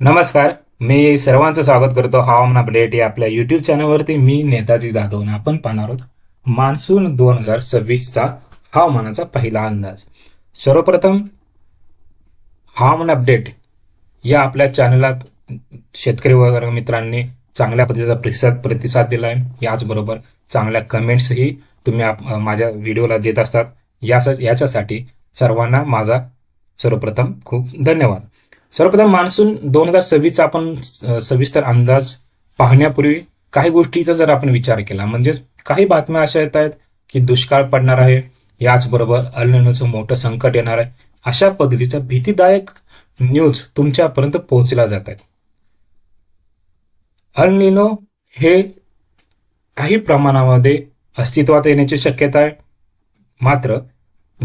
नमस्कार मी सर्वांचं स्वागत करतो हवामान अपडेट या आपल्या युट्यूब चॅनलवरती मी नेताजी जाधव आपण पाहणार आहोत मान्सून दोन हजार सव्वीसचा हवामानाचा पहिला अंदाज. सर्वप्रथम हवामान अपडेट या आपल्या चॅनलात शेतकरी वगैरे मित्रांनी चांगल्या पद्धतीचा प्रतिसाद प्रतिसाद दिला आहे याचबरोबर चांगल्या कमेंट्सही तुम्ही आप- माझ्या व्हिडिओला देत असतात. यास याच्यासाठी सर्वांना माझा सर्वप्रथम खूप धन्यवाद. सर्वप्रथम मान्सून दोन हजार सव्वीसचा आपण सविस्तर अंदाज पाहण्यापूर्वी काही गोष्टीचा जर आपण विचार केला म्हणजेच काही बातम्या अशा येत आहेत की दुष्काळ पडणार आहे याचबरोबर अल्निनोचं मोठं संकट येणार आहे अशा पद्धतीच्या भीतीदायक न्यूज तुमच्यापर्यंत पोहोचल्या जात आहेत अल्निनो हे काही प्रमाणामध्ये अस्तित्वात येण्याची शक्यता आहे मात्र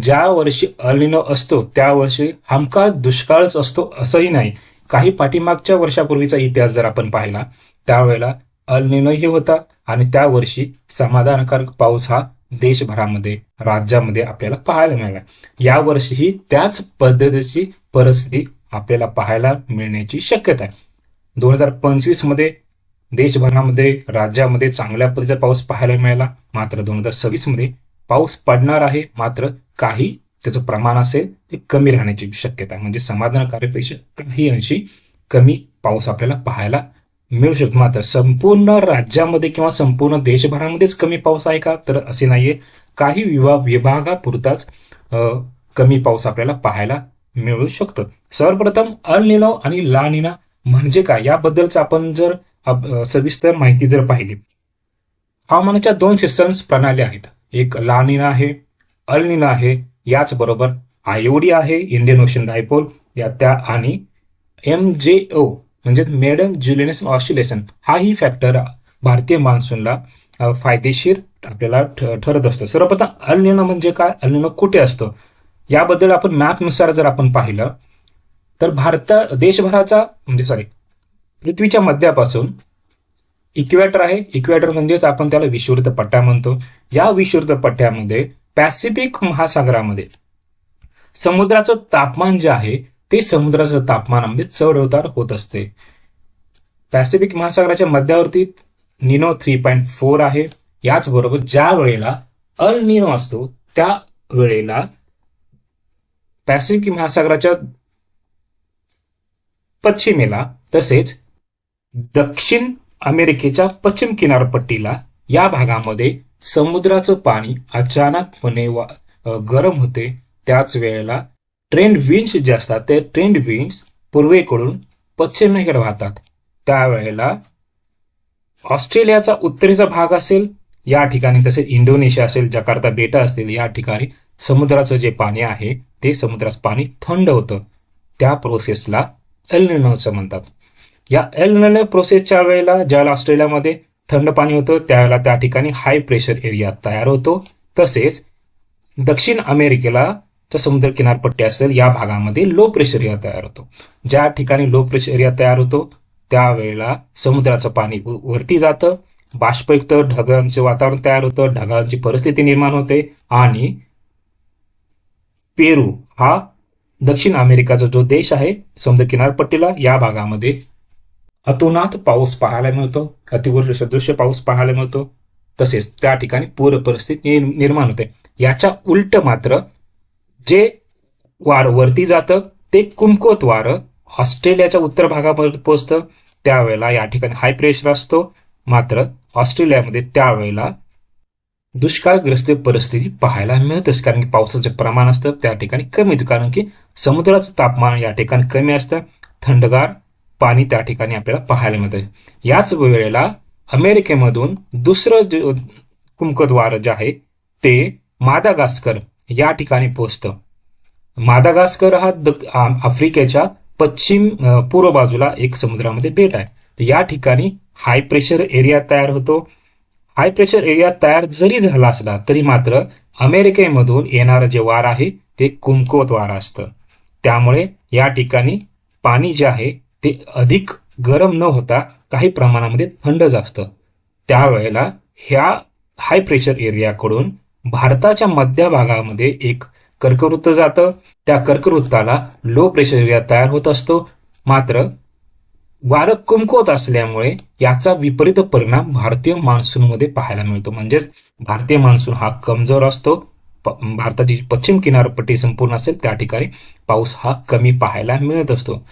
ज्या वर्षी अलिनो असतो त्या वर्षी हमका दुष्काळच असतो असंही नाही. काही पाठीमागच्या वर्षापूर्वीचा इतिहास जर आपण पाहिला त्यावेळेला अल्निनोही होता आणि त्या वर्षी समाधानकारक पाऊस हा देशभरामध्ये राज्यामध्ये आपल्याला पाहायला मिळाला. या वर्षीही त्याच पद्धतीची परिस्थिती आपल्याला पाहायला मिळण्याची शक्यता आहे. दोन हजार पंचवीसमध्ये देशभरामध्ये राज्यामध्ये चांगल्या पद्धतीचा पाऊस पाहायला मिळाला. मात्र दोन हजार सव्वीसमध्ये पाऊस पडणार आहे मात्र काही त्याचं प्रमाण असेल ते कमी राहण्याची शक्यता म्हणजे समाधानकारकपेक्षा काही अंशी कमी पाऊस आपल्याला पाहायला मिळू शकतो. मात्र संपूर्ण राज्यामध्ये किंवा संपूर्ण देशभरामध्येच कमी पाऊस आहे का? तर असे नाहीये. काही विभाग विभागापुरताच कमी पाऊस आपल्याला पाहायला मिळू शकतो. सर्वप्रथम अल आणि ला निना म्हणजे काय? याबद्दलच आपण जर सविस्तर माहिती जर पाहिली. हवामानाच्या दोन सिस्टम्स प्रणाली आहेत. एक लानिना आहे अल्निना आहे याचबरोबर आयओडी आहे इंडियन ओशन डायपोल या त्या आणि एम जे ओ म्हणजे मेडन ज्युलिनस ऑस्ट्रेलेशन हाही फॅक्टर भारतीय मान्सूनला फायदेशीर आपल्याला ठरत असतो. सर्वप्रथम अल्निनो म्हणजे काय? अल्निनो कुठे असतो? याबद्दल आपण मॅपनुसार जर आपण पाहिलं तर भारत देशभराचा म्हणजे सॉरी पृथ्वीच्या मध्यापासून इक्वेटर आहे. इक्वेटर म्हणजेच आपण त्याला विषुवृत्त पट्टा म्हणतो. या विषुवृत्त पट्ट्यामध्ये पॅसिफिक महासागरामध्ये. समुद्राचं तापमान जे आहे ते समुद्राचं तापमानामध्ये चढ उतार होत असते. पॅसिफिक महासागराच्या मध्यावरती निनो थ्री पॉईंट फोर आहे. याचबरोबर ज्या वेळेला अल निनो असतो त्या वेळेला पॅसिफिक महासागराच्या पश्चिमेला तसेच दक्षिण अमेरिकेच्या पश्चिम किनारपट्टीला या भागामध्ये समुद्राचं पाणी अचानकपणे गरम होते त्याच वेळेला ट्रेंड विंड्स जे असतात ते ट्रेंड विंड्स पूर्वेकडून पश्चिमेकडे वाहतात. त्यावेळेला ऑस्ट्रेलियाचा उत्तरेचा भाग असेल या ठिकाणी तसेच इंडोनेशिया असेल जकार्ता बेटा असतील या ठिकाणी समुद्राचं जे पाणी आहे ते समुद्राचं पाणी थंड होतं. त्या प्रोसेसला एलनिनोचं म्हणतात. या एलनिनो प्रोसेसच्या वेळेला ज्यावेळेला ऑस्ट्रेलियामध्ये थंड पाणी होतं त्यावेळेला त्या ठिकाणी हाय प्रेशर एरिया तयार होतो. तसेच दक्षिण अमेरिकेला जो समुद्र किनारपट्टी असेल या भागामध्ये लो प्रेशर एरिया तयार होतो. ज्या ठिकाणी लो प्रेशर एरिया तयार होतो त्यावेळेला समुद्राचं पाणी वरती जातं. बाष्पयुक्त ढगांचे वातावरण तयार होतं ढगांची परिस्थिती निर्माण होते. आणि पेरू हा दक्षिण अमेरिकाचा जो देश आहे समुद्र किनारपट्टीला या भागामध्ये अतोनात पाऊस पाहायला मिळतो अतिवृष्टी सदृश्य पाऊस पाहायला मिळतो. तसेच त्या ठिकाणी पूर परिस्थिती निर्माण होते. याच्या उलट मात्र जे वार वरती जातं ते कुमकोत वारं ऑस्ट्रेलियाच्या उत्तर भागापर्यंत पोहोचतं. त्यावेळेला या ठिकाणी हाय प्रेशर असतो. मात्र ऑस्ट्रेलियामध्ये त्यावेळेला दुष्काळग्रस्त परिस्थिती पाहायला मिळतेच कारण की पावसाचं प्रमाण असतं. त्या ठिकाणी कमी कारण की समुद्राचं तापमान या ठिकाणी कमी असतं. थंडगार पाणी त्या ठिकाणी आपल्याला पाहायला मिळतं याच वेळेला अमेरिकेमधून दुसरं जे कुमकद्वार जे आहे ते मादागास्कर या ठिकाणी पोहोचतं. मादागास्कर हा द- आफ्रिकेच्या पश्चिम पूर्व बाजूला एक समुद्रामध्ये बेट आहे. तर या ठिकाणी हाय प्रेशर एरिया तयार होतो. हाय प्रेशर एरिया तयार जरी झाला असला तरी मात्र अमेरिकेमधून येणारं जे वार आहे ते कुमकोत वार असतं. त्यामुळे या ठिकाणी पाणी जे आहे ते अधिक गरम न होता काही प्रमाणामध्ये थंडच असतं त्यावेळेला ह्या हाय प्रेशर एरियाकडून भारताच्या मध्य भागामध्ये एक कर्कवृत्त जातं. त्या कर्कवृत्ताला लो प्रेशर एरिया तयार होत असतो. मात्र वारं कुमकुवत असल्यामुळे याचा विपरीत परिणाम भारतीय मान्सूनमध्ये पाहायला मिळतो. म्हणजेच भारतीय मान्सून हा कमजोर असतो. भारताची पश्चिम किनारपट्टी संपूर्ण असेल त्या ठिकाणी पाऊस हा कमी पाहायला मिळत असतो.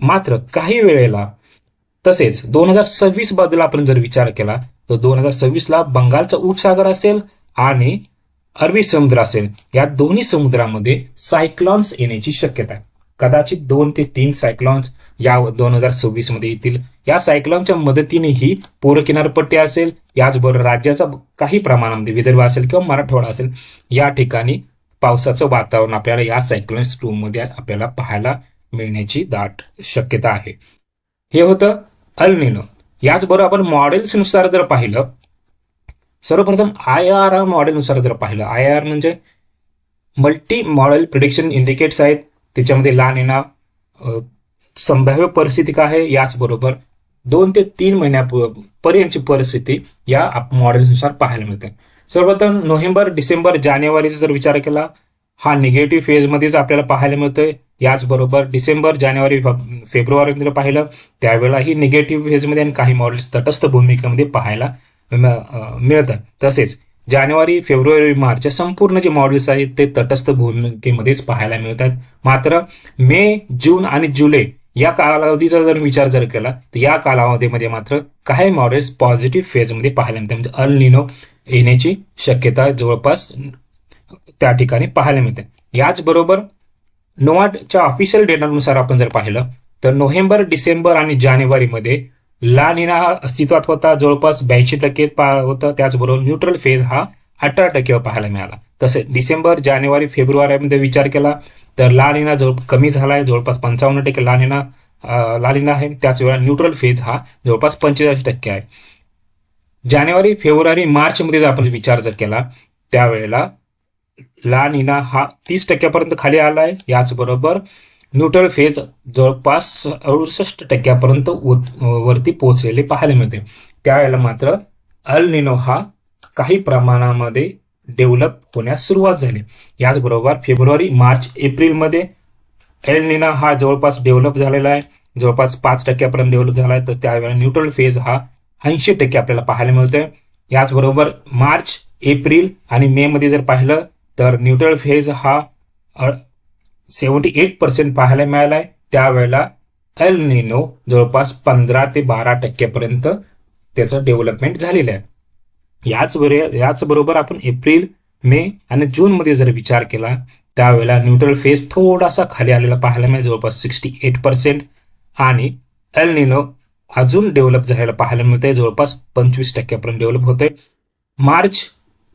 मात्र काही वेळेला तसेच दोन हजार सव्वीसबद्दल आपण जर विचार केला तर दोन हजार सव्वीसला बंगालचा उपसागर असेल आणि अरबी समुद्र असेल या दोन्ही समुद्रामध्ये सायक्लॉन्स येण्याची शक्यता आहे. कदाचित दोन ते तीन सायक्लॉन्स या दोन हजार सव्वीसमध्ये येतील. या सायक्लॉनच्या मदतीने ही पूर्व किनारपट्टी असेल याचबरोबर राज्याचा काही प्रमाणामध्ये विदर्भ असेल किंवा मराठवाडा असेल या ठिकाणी पावसाचं वातावरण आपल्याला या सायक्लॉन्स टू मध्ये आपल्याला पाहायला मिळण्याची दाट शक्यता आहे. हे होतं अल निनो. याचबरोबर आपण मॉडेल्सनुसार जर पाहिलं सर्वप्रथम आय आर आर मॉडेलनुसार जर पाहिलं आय आर म्हणजे मल्टी मॉडेल प्रिडिक्शन इंडिकेट्स आहेत त्याच्यामध्ये लहान येणं संभाव्य परिस्थिती काय आहे याचबरोबर दोन ते तीन महिन्यापर्यंतची परिस्थिती या मॉडेल्सनुसार पाहायला मिळते. सर्वप्रथम नोव्हेंबर डिसेंबर जानेवारीचा जर विचार केला हा निगेटिव्ह फेजमध्येच आपल्याला पाहायला मिळतोय. याचबरोबर डिसेंबर जानेवारी फेब्रुवारीमध्ये फेब्रुवारी पाहिलं त्यावेळेलाही निगेटिव्ह फेजमध्ये आणि काही मॉडेल्स तटस्थ भूमिकेमध्ये पाहायला मिळतात. तसेच जानेवारी फेब्रुवारी मार्च संपूर्ण जे मॉडेल्स आहेत ते तटस्थ भूमिकेमध्येच पाहायला मिळतात. मात्र मे जून आणि जुलै या कालावधीचा जर विचार जर केला तर या कालावधीमध्ये मात्र काही मॉडेल्स पॉझिटिव्ह फेजमध्ये पाहायला मिळतात. म्हणजे अल निनो येण्याची शक्यता जवळपास त्या ठिकाणी पाहायला मिळते. याचबरोबर नोवाटच्या ऑफिशियल डेटानुसार आपण जर पाहिलं तर नोव्हेंबर डिसेंबर आणि जानेवारीमध्ये ला निना हा अस्तित्वात होता. जवळपास ब्याऐंशी टक्के होता. त्याचबरोबर न्यूट्रल फेज हा अठरा टक्के पाहायला मिळाला. तसेच डिसेंबर जानेवारी फेब्रुवारीमध्ये विचार केला तर ला निना जवळ कमी झाला आहे जवळपास पंचावन्न टक्के ला निना ला निना आहे. त्याच वेळा न्यूट्रल फेज हा जवळपास पंचेचाळीस टक्के आहे. जानेवारी फेब्रुवारी मार्च मध्ये जर आपण विचार जर केला त्यावेळेला ला निना हा तीस टक्क्यापर्यंत खाली आला आहे याचबरोबर न्यूट्रल फेज जवळपास अडुसष्ट टक्क्यापर्यंत वरती पोहोचलेले पाहायला मिळते. त्यावेळेला मात्र अल निनो हा काही प्रमाणामध्ये डेव्हलप होण्यास सुरुवात झाली. याचबरोबर फेब्रुवारी मार्च एप्रिलमध्ये एल निना हा जवळपास डेव्हलप झालेला आहे. जवळपास पाच टक्क्यापर्यंत डेव्हलप झाला आहे. तर त्यावेळेला न्यूट्रल फेज हा ऐंशी टक्के आपल्याला पाहायला मिळतोय. याचबरोबर मार्च एप्रिल आणि मे मध्ये जर पाहिलं तर न्यूट्रल फेज हा सेवन्टी एट पर्सेंट पाहायला मिळाला आहे त्यावेळेला एल निनो जवळपास पंधरा ते बारा टक्क्यापर्यंत त्याचं डेव्हलपमेंट झालेलं आहे. याचबरोबर याचबरोबर आपण एप्रिल मे आणि जूनमध्ये जर विचार केला त्यावेळेला न्यूट्रल फेज थोडासा खाली आलेला पाहायला मिळेल जवळपास सिक्स्टी एट पर्सेंट आणि एल निनो अजून डेव्हलप झालेला पाहायला मिळतंय जवळपास पंचवीस टक्क्यापर्यंत डेव्हलप होतंय. मार्च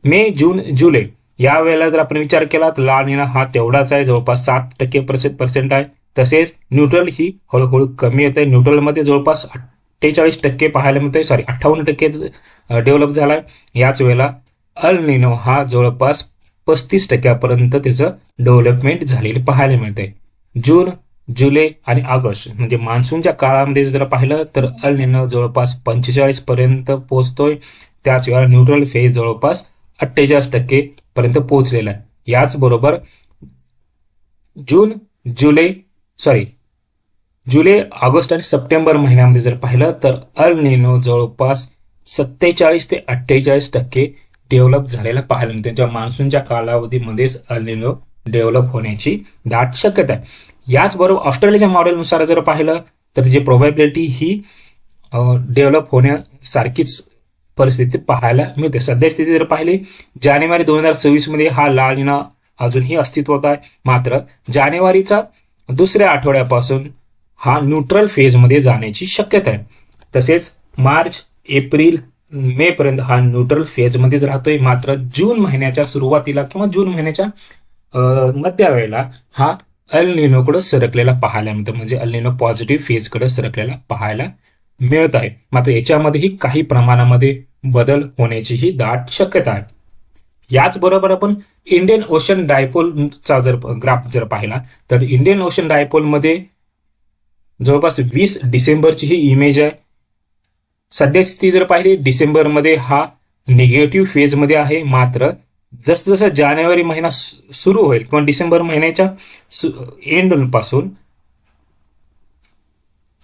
मे जून जुलै या वेळेला जर आपण विचार केला तर ला निळा हा तेवढाच आहे जवळपास सात टक्के पर्सेंट पर्सेंट आहे. तसेच न्यूट्रल ही हळूहळू कमी येत आहे. न्यूट्रलमध्ये जवळपास अठ्ठेचाळीस टक्के पाहायला मिळतोय. सॉरी अठ्ठावन्न टक्के डेव्हलप झाला आहे याच वेळेला अल निनो हा जवळपास पस्तीस टक्क्यापर्यंत त्याचं डेव्हलपमेंट झालेलं पाहायला मिळते जून जुलै आणि ऑगस्ट म्हणजे मान्सूनच्या काळामध्ये जर पाहिलं तर अल निनो जवळपास पंचेचाळीस पर्यंत पोहोचतोय. त्याच वेळेला न्यूट्रल फेज जवळपास अठ्ठेचाळीस टक्के पर्यंत पोहोचलेला आहे. याचबरोबर जून जुलै सॉरी जुलै ऑगस्ट आणि सप्टेंबर महिन्यामध्ये जर पाहिलं तर अल निनो जवळपास सत्तेचाळीस ते अठ्ठेचाळीस टक्के डेव्हलप झालेला पाहायला त्यांच्या मान्सूनच्या कालावधीमध्येच अल निनो डेव्हलप होण्याची दाट शक्यता आहे. याचबरोबर ऑस्ट्रेलियाच्या मॉडेलनुसार जर पाहिलं तर त्याची प्रोबॅबिलिटी ही डेव्हलप होण्यासारखीच परिस्थिती पाहायला मिळते. सध्या स्थिती जर पाहिली जानेवारी दोन हजार सव्वीसमध्ये हा लाल निना अजूनही अस्तित्वात आहे. मात्र जानेवारीचा दुसऱ्या आठवड्यापासून हा न्यूट्रल फेजमध्ये जाण्याची शक्यता आहे. तसेच मार्च एप्रिल मे पर्यंत हा न्यूट्रल फेजमध्येच राहतोय. मात्र जून महिन्याच्या सुरुवातीला किंवा जून महिन्याच्या अं, मध्यावेळेला हा अल निनोकडे सरकलेला पाहायला मिळतो. म्हणजे अल निनो पॉझिटिव्ह फेजकडे सरकलेला पाहायला मिळत आहे. मात्र याच्यामध्येही काही प्रमाणामध्ये बदल होण्याचीही दाट शक्यता आहे. याचबरोबर आपण इंडियन ओशन डायपोलचा जर ग्राफ जर पाहिला तर इंडियन ओशन डायपोलमध्ये जवळपास वीस डिसेंबरची ही इमेज आहे. सध्याची ती जर पाहिली डिसेंबरमध्ये हा निगेटिव्ह फेजमध्ये आहे. मात्र जसजसं जानेवारी महिना सु- सुरू होईल किंवा डिसेंबर महिन्याच्या एंड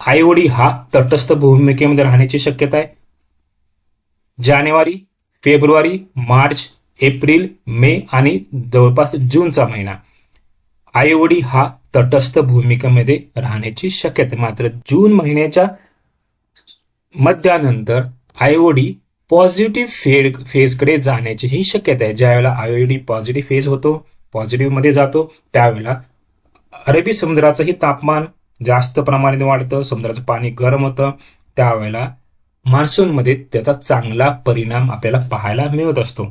आयओडी आईवडी हा तटस्थ भूमिकेमध्ये राहण्याची शक्यता आहे. जानेवारी फेब्रुवारी मार्च एप्रिल मे आणि जवळपास जूनचा महिना. आईवडी हा तटस्थ भूमिकेमध्ये राहण्याची शक्यता आहे. मात्र जून महिन्याच्या मध्यानंतर आयओडी पॉझिटिव्ह फेड फेजकडे जाण्याची ही शक्यता आहे. ज्यावेळेला आयओडी पॉझिटिव्ह फेज होतो पॉझिटिव्हमध्ये जातो त्यावेळेला अरबी समुद्राचंही तापमान जास्त प्रमाणात वाढतं समुद्राचं पाणी गरम होतं. त्यावेळेला मान्सूनमध्ये त्याचा चांगला परिणाम आपल्याला पाहायला मिळत असतो.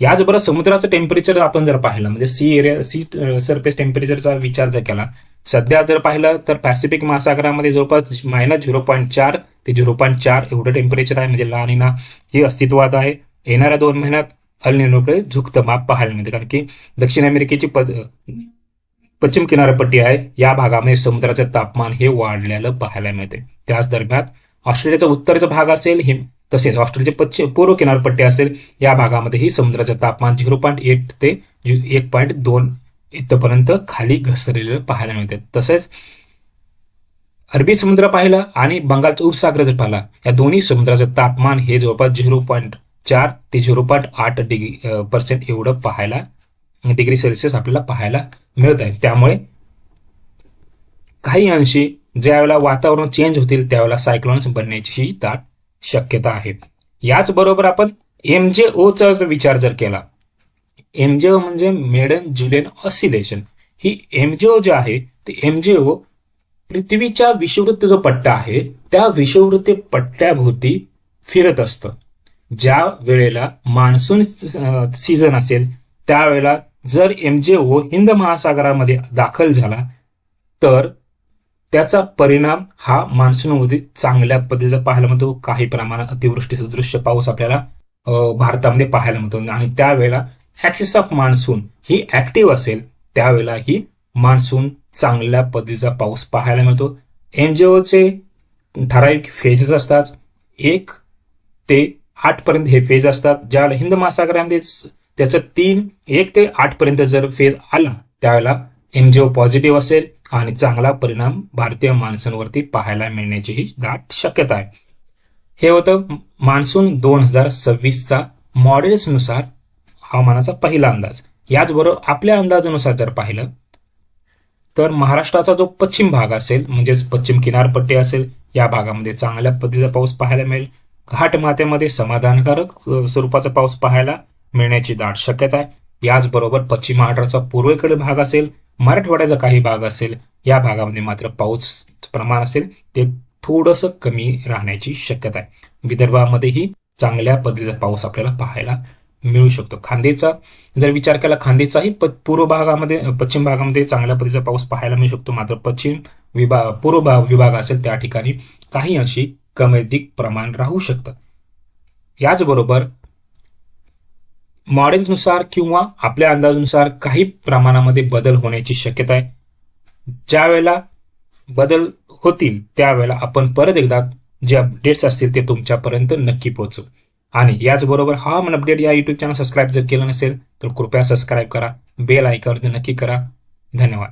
याचबरोबर समुद्राचं टेम्परेचर आपण जर पाहिलं म्हणजे सी एरिया सी सरफेस टेम्परेचरचा विचार जर केला सध्या जर पाहिलं तर पॅसिफिक महासागरामध्ये जवळपास मायनस झिरो पॉईंट चार ते झिरो पॉईंट चार एवढं टेम्परेचर आहे. म्हणजे लानिना हे अस्तित्वात आहे. येणाऱ्या दोन महिन्यात अल झुकतं माप पाहायला मिळते. कारण की दक्षिण अमेरिकेची पद पश्चिम किनारपट्टी आहे. या भागामध्ये समुद्राचं तापमान हे वाढलेलं पाहायला मिळते. त्याच दरम्यान ऑस्ट्रेलियाचा उत्तरचा भाग असेल हिम तसेच ऑस्ट्रेलियाचे पश्चिम पूर्व किनारपट्टी असेल या भागामध्येही समुद्राचं तापमान झिरो पॉईंट एट ते एक पॉईंट दोन इथपर्यंत खाली घसरलेलं पाहायला मिळते. तसेच अरबी समुद्र पाहिला आणि बंगालचा उपसागर जर पाहिला. या दोन्ही समुद्राचं तापमान हे जवळपास झिरो पॉईंट चार ते झिरो पॉईंट आठ डिग्री पर्सेंट एवढं पाहायला डिग्री सेल्सिअस आपल्याला पाहायला मिळत आहे. त्यामुळे काही अंशी ज्यावेळेला वातावरण चेंज होतील त्यावेळेला सायक्लोन्स बनण्याची ही दाट शक्यता आहे. याचबरोबर आपण एम जे ओचा जर विचार जर केला एम जे ओ म्हणजे मेडन जुलियन ऑसिलेशन ही एम जे ओ जे आहे ते एम जे ओ पृथ्वीच्या विषुववृत्त जो पट्टा आहे त्या विषुवृत्ती पट्ट्याभोवती फिरत असतं. ज्या वेळेला मान्सून सीझन असेल त्यावेळेला जर एम जे ओ हिंद महासागरामध्ये दाखल झाला तर त्याचा परिणाम हा मान्सूनमध्ये चांगल्या पद्धतीचा पाहायला मिळतो. काही प्रमाणात अतिवृष्टी सदृश्य पाऊस आपल्याला भारतामध्ये पाहायला मिळतो. आणि त्यावेळेला ऍक्सिस ऑफ मान्सून ही ऍक्टिव्ह असेल त्यावेळेला ही मान्सून चांगल्या पद्धतीचा पाऊस पाहायला मिळतो. एनजीओचे ठराविक फेजेस असतात. एक ते आठपर्यंत हे फेज असतात ज्यावेळेला हिंद महासागरामध्ये त्याचं तीन एक ते आठ पर्यंत जर फेज आला त्यावेळेला एमजीओ पॉझिटिव्ह असेल आणि चांगला परिणाम भारतीय मान्सूनवरती पाहायला मिळण्याचीही दाट शक्यता आहे. हे होतं मान्सून दोन हजार सव्वीसचा मॉडेल्सनुसार हवामानाचा पहिला अंदाज. याचबरोबर आपल्या अंदाजानुसार जर पाहिलं तर महाराष्ट्राचा जो पश्चिम भाग असेल म्हणजेच पश्चिम किनारपट्टी असेल या भागामध्ये चांगल्या पद्धतीचा पाऊस पाहायला मिळेल. घाट माथ्यामध्ये समाधानकारक स्वरूपाचा पाऊस पाहायला मिळण्याची दाट शक्यता आहे. याचबरोबर पश्चिम महाराष्ट्राचा पूर्वेकडे भाग असेल मराठवाड्याचा काही भाग असेल या भागामध्ये मात्र पाऊस प्रमाण असेल ते थोडंसं कमी राहण्याची शक्यता आहे. विदर्भामध्येही चांगल्या पद्धतीचा पाऊस आपल्याला पाहायला मिळू शकतो. खांदेचा जर विचार केला खांदेचाही प- पूर्व भागामध्ये पश्चिम भागामध्ये चांगल्या पद्धतीचा पाऊस पाहायला मिळू शकतो. मात्र पश्चिम विभाग पूर्व भाग विभाग असेल त्या ठिकाणी काही अंशी कमी अधिक प्रमाण राहू शकतं. याचबरोबर मॉडेलनुसार किंवा आपल्या अंदाजानुसार काही प्रमाणामध्ये बदल होण्याची शक्यता आहे. ज्या वेळेला बदल होतील त्यावेळेला आपण परत एकदा जे अपडेट्स असतील ते तुमच्यापर्यंत नक्की पोहोचू. आणि याचबरोबर हवामान अपडेट या युट्यूब चॅनल सबस्क्राईब जर केलं नसेल तर कृपया सबस्क्राईब करा बेल आयकॉन नक्की करा. धन्यवाद.